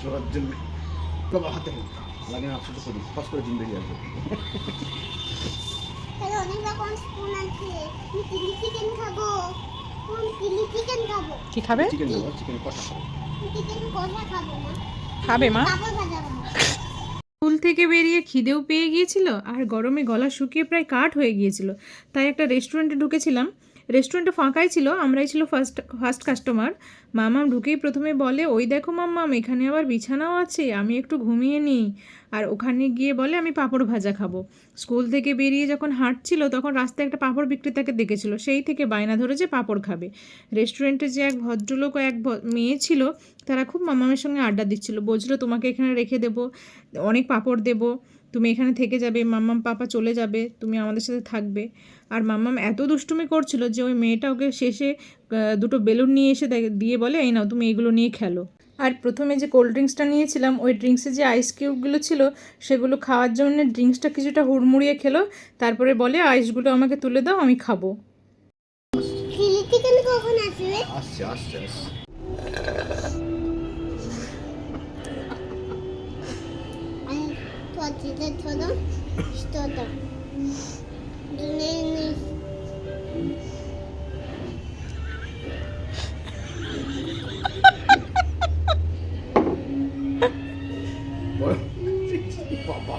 শোয়ার জন্য। বাবা হাতে লাগে না ছোটো করি। ফস করে বেরিয়ে আসবে। খাব আমি চিলি চিকেন খাব। কি খাবে? চিকেন চিকেন কষা খাব। চিকেন কষা খাব না। খাবে মা? স্কুল থেকে বেরিয়ে খিদেও পেয়ে গিয়েছিল আর গরমে গলা শুকিয়ে প্রায় কাঠ হয়ে গিয়েছিল। তাই একটা রেস্টুরেন্টে ঢুকেছিলাম। রেস্টুরেন্টটা ফাঁকাই ছিল, আমরাই ছিল ফার্স্ট ফার্স্ট কাস্টমার মামাম ঢুকেই প্রথমে বলে, ওই দেখো মাম্মাম, এখানে আবার বিছানাও আছে, আমি একটু ঘুমিয়ে নিই। আর ওখানে গিয়ে বলে, আমি পাঁপড় ভাজা খাব। স্কুল থেকে বেরিয়ে যখন হাঁটছিল, তখন রাস্তায় একটা পাঁপড় বিক্রেতাকে দেখেছিল। সেই থেকে বায়না ধরে যে পাঁপড় খাবে। রেস্টুরেন্টে যে এক ভদ্রলোক, এক মেয়ে ছিল, তারা খুব মামামের সঙ্গে আড্ডা দিচ্ছিল। বলছিল, তোমাকে এখানে রেখে দেবো, অনেক পাঁপড় দেবো। তুমি এখানে থেকে যাবে, মাম্মাম, পাপা চলে যাবে, তুমি আমাদের সাথে থাকবে। আর মাম্মাম এত দুষ্টুমি করছিল যে ওই মেয়েটা ওকে শেষে দুটো বেলুন নিয়ে এসে দে- দিয়ে বলে এই নাও তুমি এগুলো নিয়ে খেলো। আর প্রথমে যে কোল্ড ড্রিঙ্কসটা নিয়েছিলাম ওই ড্রিঙ্কসে যে আইস কিউবগুলো ছিল সেগুলো খাওয়ার জন্য ড্রিঙ্কসটা কিছুটা হুড়মুড়িয়ে খেলো। তারপরে বলে আইসগুলো আমাকে তুলে দাও আমি খাব। কখন আসবে? আসছে আসছে আসছে।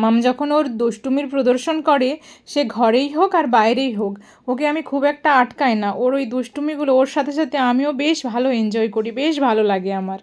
মাম যখন ওর দুষ্টুমির প্রদর্শন করে, সে ঘরেই হোক আর বাইরেই হোক, ওকে আমি খুব একটা আটকাই না। ওর ওই দুষ্টুমিগুলো, ওর সাথে সাথে আমিও বেশ ভালো এনজয় করি, বেশ ভালো লাগে আমার।